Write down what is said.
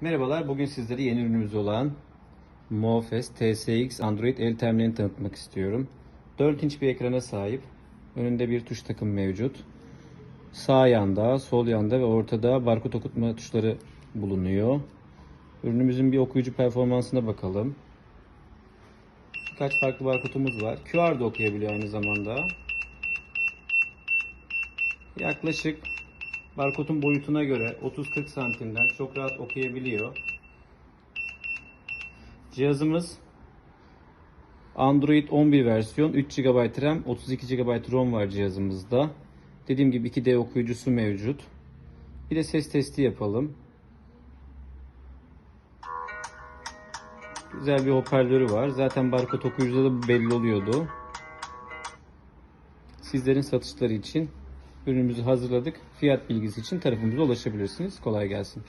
Merhabalar, bugün sizlere yeni ürünümüz olan MoFest TSX Android el terminalini tanıtmak istiyorum. 4 inç bir ekrana sahip. Önünde bir tuş takım mevcut. Sağ yanda, sol yanda ve ortada barkod okutma tuşları bulunuyor. Ürünümüzün bir okuyucu performansına bakalım. Birkaç farklı barkodumuz var. QR da okuyabiliyor aynı zamanda. Yaklaşık barkodun boyutuna göre 30-40 santimden çok rahat okuyabiliyor. Cihazımız Android 11 versiyon 3 GB RAM 32 GB ROM var cihazımızda. Dediğim gibi 2D okuyucusu mevcut. Bir de ses testi yapalım. Güzel bir hoparlörü var. Zaten barkod okuyucuda da belli oluyordu. Sizlerin satışları için ürünümüzü hazırladık. Fiyat bilgisi için tarafımıza ulaşabilirsiniz. Kolay gelsin.